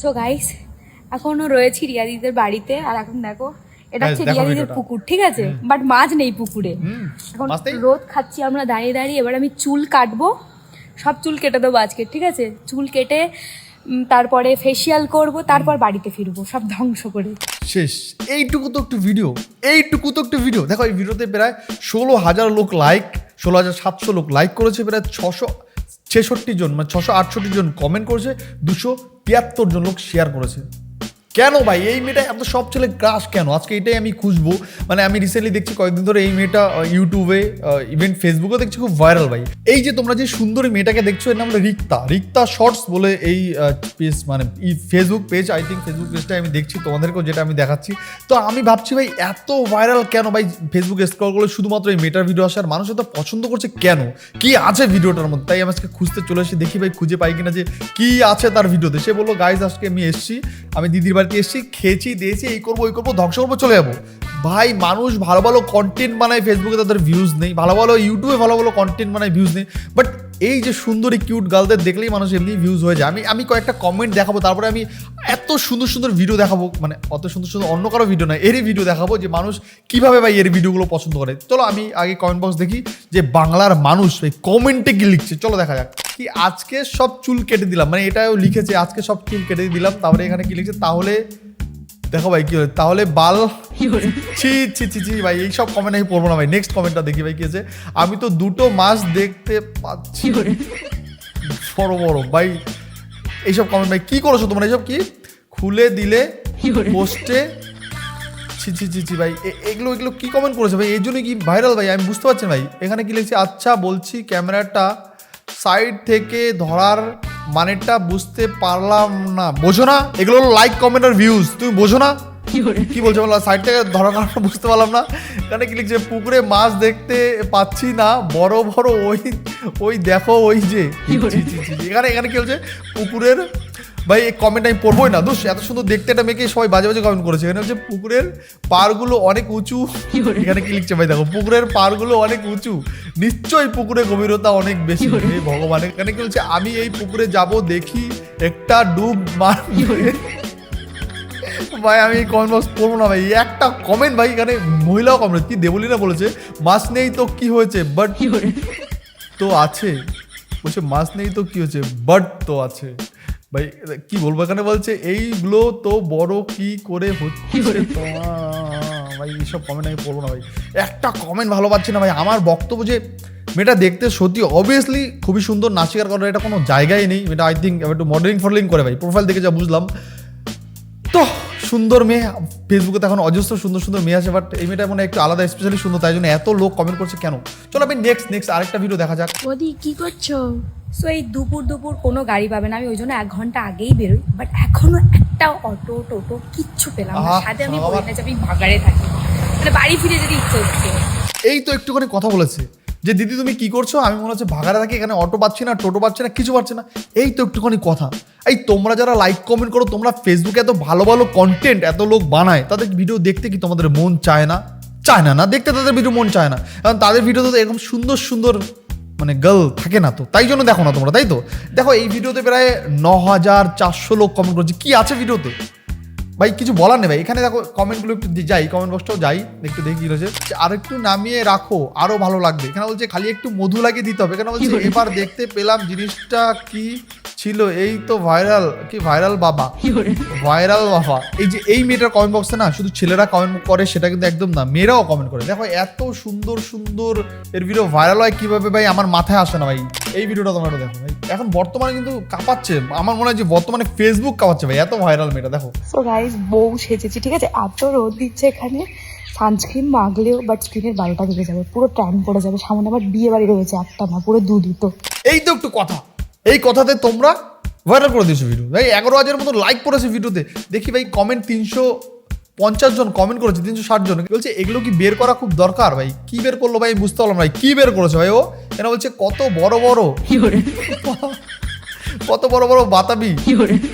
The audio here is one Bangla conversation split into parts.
সো গাইস এখনও রয়েছি রিয়াদিদের বাড়িতে। আর এখন দেখো এটা হচ্ছে রিয়াদিদের পুকুর ঠিক আছে? বাট মাছ নেই পুকুরে। এখন? রোদ খাচ্ছি আমরা দাঁড়িয়ে দাঁড়িয়ে। এবার আমি চুল কাটবো। সব চুল কেটে দেবো আজকে ঠিক আছে? চুল কেটে তারপরে ফেসিয়াল করব তারপর বাড়িতে ফিরবো সব ধ্বংস করে। শেষ। এইটুকু তো একটু ভিডিও এইটুকু তো একটু ভিডিও দেখো এই ভিডিওতে প্রায় ষোলো হাজার লোক লাইক ষোলো হাজার সাতশো লোক লাইক করেছে প্রায় ছশো ছেষট্টি জন মানে ছশো আটষট্টি জন কমেন্ট করেছে দুশো তিয়াত্তর জন লোক শেয়ার করেছে। কেন ভাই? এই মেয়েটা এত সব ছেলে ক্রাশ কেন? আজকে এটাই আমি খুঁজবো। মানে আমি রিসেন্টলি দেখছি কয়েকদিন ধরে এই মেয়েটা ইউটিউবে ইভেন ফেসবুকে দেখছি খুব ভাইরাল ভাই। এই যে তোমরা যে সুন্দরী মেয়েটাকে দেখছ, এর নাম হলো রিক্তা। রিক্তা শর্টস বলে এই পেজ মানে Facebook page I think Facebook পেজটা আমি দেখছি, তোমাদেরকেও যেটা আমি দেখাচ্ছি। তো আমি ভাবছি ভাই, এত ভাইরাল কেন ভাই ফেসবুকে স্ক্রল করলে শুধুমাত্র এই মেয়েটার ভিডিও আসে আর মানুষ এত পছন্দ করছে কেন? কি আছে ভিডিওটার মধ্যে? তাই আমি আজকে খুঁজতে চলে এসেছি, দেখি ভাই খুঁজে পাই কিনা যে কি আছে তার ভিডিওতে সে বলল গাইজ আজকে আমি এসেছি, আমি দিদির বাড়িতে এসেছি, খেয়েছি, দিয়েছি, এই করব, ওই করব, ধ্বংস করব, চলে যাব। ভাই, মানুষ ভালো ভালো কন্টেন্ট বানায় ফেসবুকে তাদের ভিউজ নেই। ভালো ভালো ইউটিউবে ভালো ভালো কন্টেন্ট বানায় ভিউজ নেই। বাট এই যে সুন্দরী কিউট গার্লদের দেখলেই মানুষ এমনি ভিউজ হয়ে যায়। আমি আমি কয়েকটা কমেন্ট দেখাবো, তারপরে আমি এত সুন্দর সুন্দর ভিডিও দেখাবো। মানে অত সুন্দর সুন্দর অন্য কারও ভিডিও নয়, এরই ভিডিও দেখাবো যে মানুষ কীভাবে ভাই এর ভিডিওগুলো পছন্দ করে। চলো আমি আগে কমেন্ট বক্স দেখি যে বাংলার মানুষ এই কমেন্টে কি লিখছে। চলো দেখা যাক। কি আজকে সব চুল কেটে দিলাম? মানে এটাও লিখেছে আজকে সব চুল কেটে দিলাম তারপরে এখানে কি লিখছে? তাহলে দেখো ভাই কি হয় তাহলে বাল ছি ছি ছি ছি ভাই এইসব কমেন্ট আমি পড়ব না ভাই নেক্সট কমেন্টটা দেখি ভাই কি আছে আমি তো দুটো মাস দেখতে পাচ্ছি। বড় বড় ভাই এইসব কমেন্ট ভাই কি করেছ তোমরা? এইসব কি? খুলে দিলে পোস্টে ছি ছি ছি ছি ভাই এ- এগুলো এগুলো কি কমেন্ট করেছে ভাই? এই জন্য কি ভাইরাল ভাই? আমি বুঝতে পারছি ভাই। এখানে কি লিখছে? আচ্ছা বলছি ক্যামেরাটা সাইড থেকে ধরার মানেটা বুঝতে পারলাম না। বোঝো না এগুলো হলো লাইক কমেন্ট আর ভিউজ তুমি বোঝো না? কি বলছো বলো সাইড থেকে ধরার কারণটা বুঝতে পারলাম না। এখানে কি লিখছে পুকুরে মাছ দেখতে পাচ্ছি না বড় বড় ওই ওই দেখো ওই যে। এখানে এখানে কি হচ্ছে পুকুরের ভাই এই কমেন্ট আমি পড়বোই না দোষ এত সুন্দর দেখতে একটা মেয়েকে সবাই বাজে বাজে কমেন্ট করেছে। এখানে হচ্ছে পুকুরের পাড়গুলো অনেক উঁচু। এখানে কি লিখছে ভাই? দেখো পুকুরের পাড়গুলো অনেক উঁচু। নিশ্চয়ই পুকুরের গভীরতা অনেক বেশি। হে ভগবান এখানে কি বলছে? আমি এই পুকুরে যাব দেখি একটা ডুব মার ভাই আমি কমেন্ট বক্স পড়ব না ভাই। একটা কমেন্ট ভাই এখানে মহিলাও কমেন্ট কি দেবলিনা বলেছে? মাছ নেই তো কি হয়েছে? বাট তো আছে। বলছে মাছ নেই তো কি হয়েছে? বাট তো আছে। ভাই কি বলব? এখানে বলছে এইগুলো তো বড় কি করে হচ্ছে? ভাই এইসব কমেন্ট আমি পড়ব না ভাই। একটা কমেন্ট ভালো পাচ্ছি না ভাই। আমার বক্তব্য যে মেয়েটা দেখতে সত্যি অবভিয়াসলি খুবই সুন্দর নাচিকার করার এটা কোনো জায়গায় নেই। এটা আই থিঙ্ক একটু মডেলিং ফডেলিং করে ভাই। প্রোফাইল দেখে যা বুঝলাম। তো সুন্দর মেয়ে। ফেসবুকে তো এখন অজস্র সুন্দর সুন্দর মেয়ে আছে বাট এই মেয়েটা মানে একটু আলাদা স্পেশালি সুন্দর তাই জন্য এত লোক কমেন্ট করছে কেন? চলো আমি নেক্সট নেক্সট আরেকটা ভিডিও দেখা যাক। কি করছ? সো এই দুপুর দুপুর কোনো গাড়ি পাবে না। আমি ওই জন্য এক ঘণ্টা আগেই বেরোই বাট এখনও একটা অটো টোটো কিচ্ছু পেলাম না। সাথে আমি বলি না যে আমি ভাগাড়ে থাকি। মানে বাড়ি ফিরে যেতে ইচ্ছে হচ্ছে এই তো একটুখানি কথা বলেছে যে দিদি তুমি কি করছ? আমি মনে হচ্ছে ভাগারে থাকি এখানে অটো পাচ্ছি না টোটো পাচ্ছি না কিছু পাচ্ছি না। এই তো একটুখানি কথা। এই তোমরা যারা লাইক কমেন্ট করো তোমরা ফেসবুকে এত ভালো ভালো কন্টেন্ট এত লোক বানায় তাদের ভিডিও দেখতে কি তোমাদের মন চায় না? চায় না না দেখতে তাদের ভিডিও মন চায় না। কারণ তাদের ভিডিওতে তো এরকম সুন্দর সুন্দর মানে গার্ল থাকে না তো তাই জন্য দেখো না তোমরা তাই তো? দেখো এই ভিডিওতে প্রায় ন হাজার চারশো লোক কমেন্ট করছে। কি আছে ভিডিওতে? ভাই কিছু বলার নেই ভাই। এখানে দেখো কমেন্টগুলো একটু যাই কমেন্ট বক্সটাও যাই একটু দেখি রয়েছে আর একটু নামিয়ে রাখো আরও ভালো লাগবে। এখানে বলছে খালি একটু মধু লাগিয়ে দিতে হবে। এখানে বলছে? এবার দেখতে পেলাম জিনিসটা কি? ছিল এই তো ভাইরাল কি ভাইরাল বাবা? ভাইরাল বাবা। এই যে এই মেয়েটার কমেন্ট বক্সে না শুধু ছেলেরা কমেন্ট করে সেটা কিন্তু একদম না মেয়েরাও কমেন্ট করে। দেখো এত সুন্দর সুন্দর এর ভিডিও ভাইরাল হয় কীভাবে ভাই আমার মাথায় আসে না ভাই। এই ভিডিওটা তোমরা দেখো। ভাই এখন বর্তমানে কিন্তু কাঁপাচ্ছে আমার মনে হয় যে বর্তমানে ফেসবুক কাঁপাচ্ছে ভাই এত ভাইরাল মেয়েটা দেখো। সো গাইস বউ সেজেছি ঠিক আছে? এত রোদ দিচ্ছে এখানে সানস্ক্রিন মাগলেও বাট স্ক্রিনের বারোটা বেজে যাবে পুরো ট্যান পড়ে যাবে সামনে আবার বিয়ে বাড়ি রয়েছে একটা না পুরো দু দুটো। এই তো একটু কথা। এই কথাতে তোমরা ভাইরাল করে দিয়েছ ভিডিও ভাই এগারো হাজারের মতো লাইক পড়েছে ভিডিওতে দেখি ভাই কমেন্ট তিনশো পঞ্চাশ জন কমেন্ট করেছে তিনশো ষাট জন। বলছে এগুলো কি বের করা খুব দরকার? ভাই কি বের করল ভাই বুঝতে পারলাম ভাই কি বের করেছে ভাই ও? এরা বলছে কত বড় বড় কত বড় বড় বাতাবি।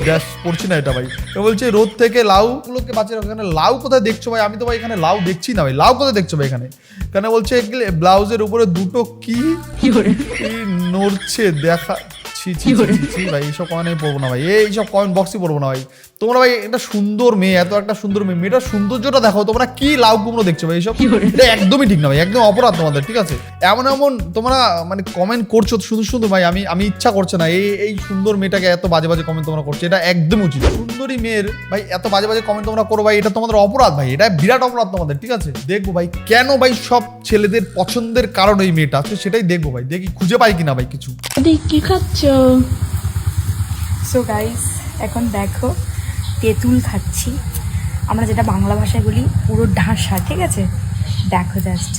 ব্যাস পড়ছি না এটা ভাই। বলছে রোদ থেকে লাউ গুলোকে বাঁচিয়ে রাখো। এখানে লাউ কোথায় দেখছ ভাই? আমি তো ভাই এখানে লাউ দেখছি না ভাই। লাউ কোথায় দেখছ ভাই এখানে? কেন বলছে ব্লাউজের উপরে দুটো কি কি নড়ছে? দেখা ছি ছি ছি, ভাই এইসব কয়েন আমি পড়ব না ভাই। এইসব কয়েন বক্সই পড়ব না ভাই। তোমরা ভাই একটা সুন্দর মেয়ে এত একটা সুন্দর মেয়ে। মেয়েটার সৌন্দর্যটা দেখো তোমরা কি লাউ কুমড়ো দেখছ ভাই এইসব এটা একদমই ঠিক না ভাই একদম অপরাধ তোমাদের ঠিক আছে? এমন এমন তোমরা মানে কমেন্ট করছ শুধু শুধু ভাই আমি আমি ইচ্ছা করছে না এই এই সুন্দর মেয়েটাকে এত বাজে বাজে কমেন্ট তোমরা করছ এটা একদম উচিত সুন্দরী মেয়ের ভাই এত বাজে বাজে কমেন্ট তোমরা করো ভাই এটা তোমাদের অপরাধ ভাই এটা বিরাট অপরাধ তোমাদের ঠিক আছে? দেখব ভাই কেন ভাই সব ছেলেদের পছন্দের কারণ এই মেয়েটা তো সেটাই দেখব ভাই দেখি খুঁজে পাই কিনা ভাই কিছু। কি খাচ্ছ? সো গাইস এখন দেখো তেঁতুল খাচ্ছি। আমরা যেটা বাংলা ভাষায় বলি পুরো ঢাসা ঠিক আছে? দেখো জাস্ট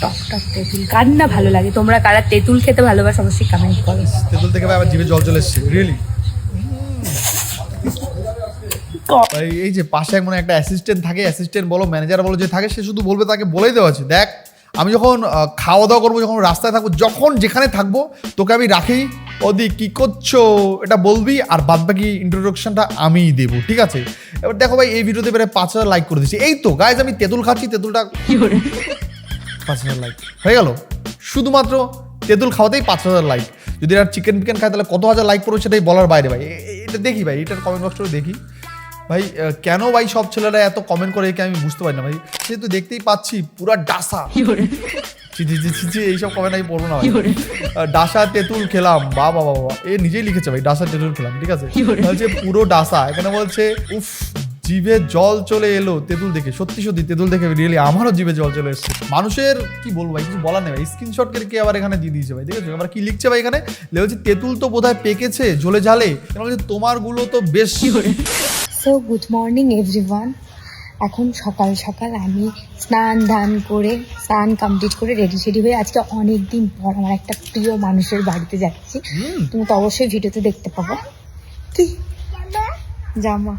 টক টক তেঁতুল কার না ভালো লাগে? তোমরা কারা তেঁতুল খেতে ভালোবাসো অবশ্যই কমেন্ট করো। তেঁতুল থেকে আবার জিভে জল চলে এসছে রিয়েলি এই যে পাশে মনে একটা অ্যাসিস্ট্যান্ট থাকে অ্যাসিস্ট্যান্ট বলো ম্যানেজার বলো যে থাকে সে শুধু বলবে তাকে বলেই দেওয়া আছে দেখ আমি যখন খাওয়া দাওয়া করব যখন রাস্তায় থাকব যখন যেখানে থাকব তোকে আমি রাখি ওদি কি করছ? এটা বলবি আর বাদ বাকি ইন্ট্রোডাকশনটা আমিই দেবো ঠিক আছে? এবার দেখো ভাই এই ভিডিওতে প্রায় পাঁচ হাজার লাইক করে দিচ্ছি এই তো গাইজ আমি তেঁতুল খাচ্ছি তেঁতুলটা পাঁচ হাজার লাইক হয়ে গেল? শুধুমাত্র তেঁতুল খাওয়াতেই পাঁচ হাজার লাইক যদি আর চিকেন ফিকেন খায় তাহলে কত হাজার লাইক পড়বে সেটাই বলার বাইরে ভাই। এটা দেখি ভাই এটার কমেন্ট বক্সটা দেখি। ভাই কেন ভাই সব ছেলেরা এত কমেন্ট করে একে আমি বুঝতে পারি না ভাই। সে তো দেখতেই পাচ্ছি পুরা ডাসা। ছি ছি ছি এইসব কমেন্ট আমি পড়ব না ভাই। ডাসা তেঁতুল খেলাম বা বাবা বাবা এ নিজেই লিখেছে ভাই ডাসা তেঁতুল খেলাম ঠিক আছে? বলছে পুরো ডাসা এখানে বলছে উফ জিভে জল চলে এলো তেঁতুল দেখে। সত্যি সত্যি তেঁতুল দেখে রিয়েলি আমারও জিভে জল চলে এসছে। মানুষের কি বলব ভাই কিছু বলার নেই ভাই। স্ক্রিনশট করে কে আবার এখানে দিয়ে দিয়েছে ভাই ঠিক আছে? আবার কি লিখছে ভাই এখানে? বলছে তেঁতুল তো বোধহয় পেকেছে ঝোলে ঝালে। বলছে তোমারগুলো তো বেশ সো গুড মর্নিং এভরিওয়ান এখন সকাল সকাল আমি স্নান ধান করে স্নান কমপ্লিট করে রেডি সেডি হয়ে আজকে অনেক দিন পর আমার একটা প্রিয় মানুষের বাড়িতে যাচ্ছি। তুমি তো অবশ্যই ভিডিওতে দেখতে পাবো। কি? জামা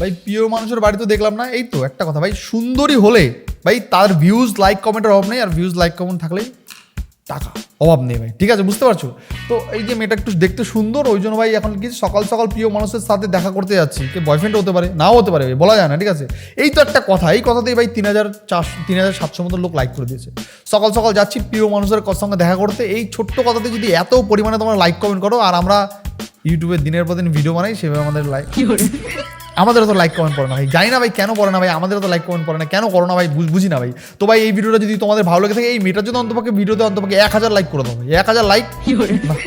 ভাই প্রিয় মানুষের বাড়ি তো দেখলাম না এই তো একটা কথা। ভাই সুন্দরী হলে ভাই তার ভিউজ লাইক কমেন্টের অভাব নেই আর ভিউজ লাইক কমেন্ট থাকলেই টাকা অভাব নেই ভাই ঠিক আছে বুঝতে পারছ? তো এই যে মেয়েটা একটু দেখতে সুন্দর ওই জন্য ভাই এখন কি সকাল সকাল প্রিয় মানুষের সাথে দেখা করতে যাচ্ছি। কে বয়ফ্রেন্ড হতে পারে নাও হতে পারে ভাই, বলা যায় না ঠিক আছে? এই তো একটা কথা এই কথাতেই ভাই তিন হাজার চারশো তিন হাজার সাতশো মতো লোক লাইক করে দিয়েছে। সকাল সকাল যাচ্ছি প্রিয় মানুষের সঙ্গে দেখা করতে এই ছোট্ট কথাতে যদি এত পরিমাণে তোমরা লাইক কমেন্ট করো আর আমরা ইউটিউবে দিনের পর দিন ভিডিও বানাই সেভাবে আমাদের লাইক আমাদের তো লাইক কমেন্ট পড়ে না ভাই। জানি না ভাই কেন পড়ে না ভাই আমাদের তো লাইক কমেন্ট পড়ে না। কেন করো না ভাই? বুঝ- বুঝি না ভাই। তো ভাই এই ভিডিওটা যদি তোমাদের ভালো লেগে থাকে এই মেয়েটার জন্য অন্তপক্ষে ভিডিওতে অন্তপক্ষে এক হাজার লাইক করে দেবো এক হাজার লাইক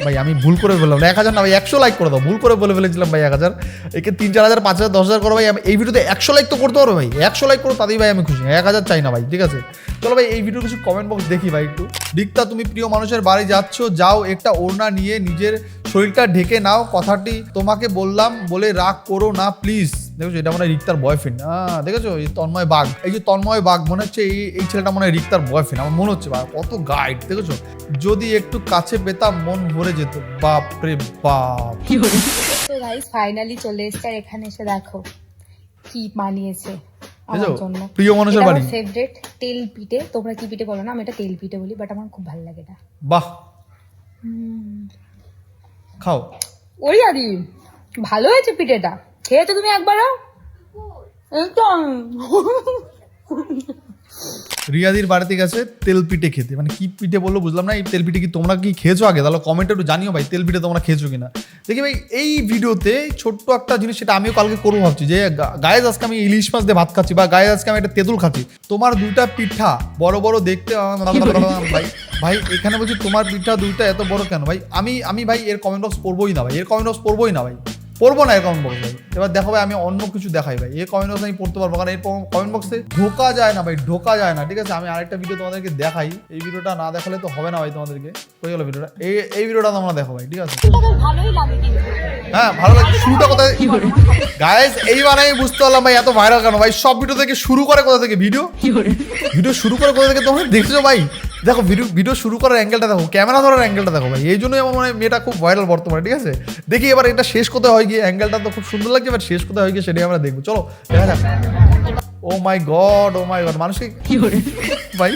ভাই আমি ভুল করে বললাম এক হাজার না ভাই একশো লাইক করে দাও। ভুল করে বলে ফেলেছিলাম ভাই এক হাজার। একে তিন চার হাজার পাঁচ হাজার দশ হাজার করো ভাই। আমি এই ভিডিওতে একশো লাইক তো করতে পারো ভাই। একশো লাইক করো তাতেই ভাই আমি খুশি। এক হাজার চাই না ভাই ঠিক আছে? চলো ভাই এই ভিডিওর কিছু কমেন্ট বক্স দেখি ভাই একটু। দিকটা তুমি প্রিয় মানুষের বাড়ি যাচ্ছ, যাও, একটা ওড়না নিয়ে নিজের শরীরটা ঢেকে নাও, কথাটি তোমাকে বললাম বলে রাগ করো না প্লিজ দেখেছ, এটা মনে হয় রিক্তার বয়ফ্রেন্ড হ্যাঁ দেখেছ, এই তন্ময় বাঘ। এই যে তন্ময় বাঘ, মনে হচ্ছে এই এই ছেলেটা মনে হয় রিক্তার বয়ফ্রেন্ড আমার মনে হচ্ছে বা কত গাইড দেখেছ? যদি একটু কাছে পেতাম, মন ভরে যেত। বাপ রে বাপ। তো গাইস ফাইনালি চলে এসছে এখানে এসে দেখো, কি বানিয়েছে আমার জন্য প্রিয় মানুষের বাড়ি ফেভারিট তেল পিঠে। তোমরা কি পিঠে বলো না? আমি এটা তেল পিঠে বলি বাট আমার খুব ভালো লাগে এটা। বাহ। খাও। ওই আদি ভালো হয়েছে পিঠেটা। খেয়েছো তুমি একবারও? একদম। রিয়াদির বাড়িতে গেছে তেল পিঠে খেতে। মানে কি পিঠে বলল বুঝলাম না এই তেল পিঠে কি তোমরা কি খেয়েছো আগে? তাহলে কমেন্টে একটু জানিও ভাই তেল পিঠে তোমরা খেয়েছো কিনা। দেখি ভাই এই ভিডিওতে ছোট্ট একটা জিনিস সেটা আমিও কালকে করব ভাবছি যে গায়ে আজকে আমি ইলিশ মাছ দিয়ে ভাত খাচ্ছি বা গায়ে আজকে আমি একটা তেঁতুল খাচ্ছি। তোমার দুইটা পিঠা বড় বড় দেখতে ভাই ভাই এখানে বলছি তোমার পিঠা দুইটা এত বড় কেন? ভাই আমি আমি ভাই এর কমেন্ট বক্স পড়বোই না ভাই এর কমেন্ট বক্স পড়বোই না ভাই। পড়ব না এর কমেন্ট বক্স এবার দেখো ভাই আমি অন্য কিছু দেখাই ভাই। এই কমেন্ট বক্স আমি পড়তে পারব কারণ এই কমেন্ট বক্সে ঢোকা যায় না ভাই ঢোকা যায় না ঠিক আছে? আমি আরেকটা ভিডিও তোমাদেরকে দেখাই। এই ভিডিওটা না দেখালে তো হবে না ভাই তোমাদেরকে। হয়ে গেলো ভিডিওটা এই এই ভিডিওটা তোমরা দেখো ভাই ঠিক আছে? হ্যাঁ ভালো লাগে শুরুটা কোথায়? গাইস এইবার আমি বুঝতে পারলাম ভাই এত ভাইরাল কেন? ভাই সব ভিডিও থেকে শুরু করে কোথা থেকে? ভিডিও ভিডিও শুরু করে কোথা থেকে তোমরা দেখছ ভাই? দেখো ভিডিও ভিডিও শুরু করার অ্যাঙ্গেলটা দেখো ক্যামেরা ধরার অ্যাঙ্গেলটা দেখো ভাই। এই জন্যই আমার মনে মেয়েটা খুব ভাইরাল বর্তমানে ঠিক আছে? দেখি এবার এটা শেষ কোথায় হয় গিয়ে অ্যাঙ্গেলটা তো খুব সুন্দর লাগছে এবার শেষ কোথায় হয় গিয়ে সেটাই আমরা দেখব। চলো দেখা যাক। ও মাই গড ও মাই গড মানুষকে কি ভাই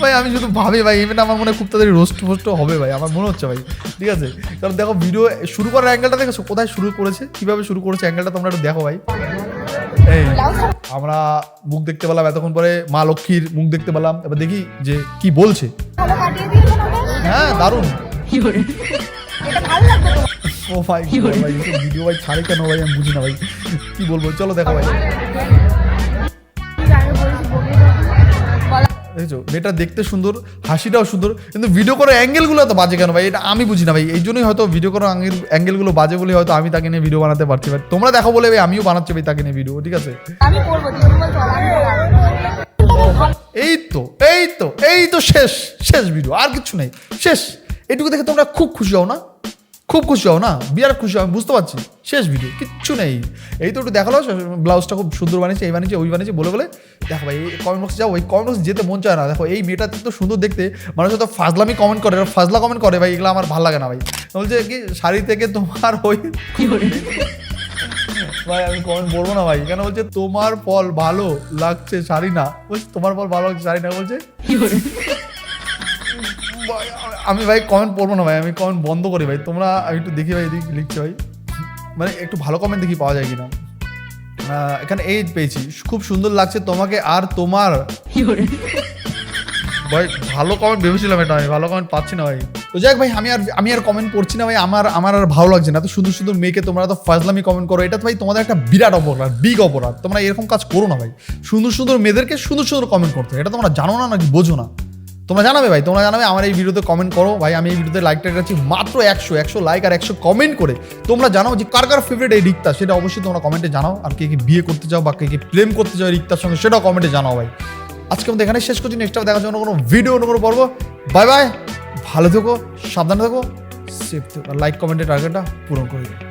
ভাই আমি শুধু ভাবি ভাই এমনি আমার মনে হয় খুব তাড়াতাড়ি রোস্ট ফোস্ট হবে ভাই আমার মনে হচ্ছে ভাই ঠিক আছে? কারণ দেখো ভিডিও শুরু করার অ্যাঙ্গেলটা দেখেছ? কোথায় শুরু করেছে? কীভাবে শুরু করেছে? অ্যাঙ্গেলটা তোমরা একটু দেখো ভাই। আমরা মুখ দেখতে পেলাম এতক্ষণ পরে মা লক্ষ্মীর মুখ দেখতে পেলাম। এবার দেখি যে কি বলছে। হ্যাঁ দারুণ। লাগবে ও ভাই ভিডিও ভাই ছাড়ে কেন ভাই? আমি বুঝি না ভাই। কি বলব? চলো দেখো ভাই। দেখছ? মেয়েটা দেখতে সুন্দর হাসিটাও সুন্দর কিন্তু ভিডিও করার অ্যাঙ্গেলগুলো তো বাজে কেন ভাই? এটা আমি বুঝি না ভাই। এই জন্যই হয়তো ভিডিও করার অ্যাঙ্গেল অ্যাঙ্গেলগুলো বাজে বলে হয়তো আমি তাকে নিয়ে ভিডিও বানাতে পারছি। ভাই তোমরা দেখো বলে ভাই আমিও বানাচ্ছি ভাই তাকে নিয়ে ভিডিও ঠিক আছে। এই তো এই তো এই তো শেষ শেষ ভিডিও আর কিছু নেই। শেষ। এটুকু দেখে তোমরা খুব খুশি হও না? খুব খুশি হও না বিরাট খুশি হও আমি বুঝতে পারছি। শেষ ভিডিও কিচ্ছু নেই। এই তো একটু দেখাল ব্লাউজটা খুব সুন্দর বানিয়েছে এই বানিয়েছে ওই বানিয়েছে বলে বলে। দেখো ভাই এই কমেন্ট বক্সে যাও ওই কমেন্ট বক্সে যেতে মন চায় না। দেখো এই মেয়েটা তো সুন্দর দেখতে মানুষ হয়তো ফাজলামি কমেন্ট করে ফাজলা কমেন্ট করে ভাই এগুলো আমার ভালো লাগে না ভাই। বলছে কি শাড়ি থেকে তোমার ওই ভাই আমি কমেন্ট বলব না ভাই। কেন বলছে তোমার ফল ভালো লাগছে শাড়ি না। বলছে তোমার ফল ভালো লাগছে শাড়ি না। বলছে ভাই, আমি ভাই কমেন্ট পড়ব না ভাই আমি কমেন্ট বন্ধ করি ভাই। তোমরা আমি একটু দেখি ভাই এদিকে লিখছে ভাই মানে একটু ভালো কমেন্ট দেখি পাওয়া যায় কিনা। এখানে এই পেয়েছি। খুব সুন্দর লাগছে তোমাকে আর তোমার। ভাই ভালো কমেন্ট ভেবেছিলাম এটা আমি ভালো কমেন্ট পাচ্ছি না ভাই। তো যাক ভাই আমি আর আমি আর কমেন্ট পড়ছি না ভাই আমার আমার আর ভালো লাগছে না। তো সুন্দর সুন্দর মেয়েকে তোমরা তো ফাজলামি কমেন্ট করো এটা তো ভাই তোমাদের একটা বিরাট অপরাধ বিগ অপরাধ। তোমরা এরকম কাজ করো না ভাই। সুন্দর সুন্দর মেয়েদেরকে সুন্দর সুন্দর কমেন্ট করতে। এটা তোমরা জানো না নাকি বোঝো না। তোমরা জানাবে ভাই, তোমরা জানাবে, আমার এই ভিডিওতে কমেন্ট করো। ভাই, আমি এই ভিডিওতে লাইক টাইক আছি মাত্র একশো একশো লাইক আর একশো কমেন্ট করে। তোমরা জানাও যে কার কার ফেভারিট এই রিক্তা, সেটা অবশ্যই তোমরা কমেন্টে জানাও। আর কে কে বিয়ে করতে চাও বা কে কে প্রেম করতে চাও রিক্তার সঙ্গে, সেটাও কমেন্টে জানাও ভাই। আজকে আমাদের এখানে শেষ করছি নেক্সট দেখার জন্য কোনো ভিডিও অন্য কোনো পর্ব। বাই বাই ভালো থেকো, সাবধানে থেকো। সেফ থেকো লাইক কমেন্টের টার্গেটটা পূরণ করে দিও।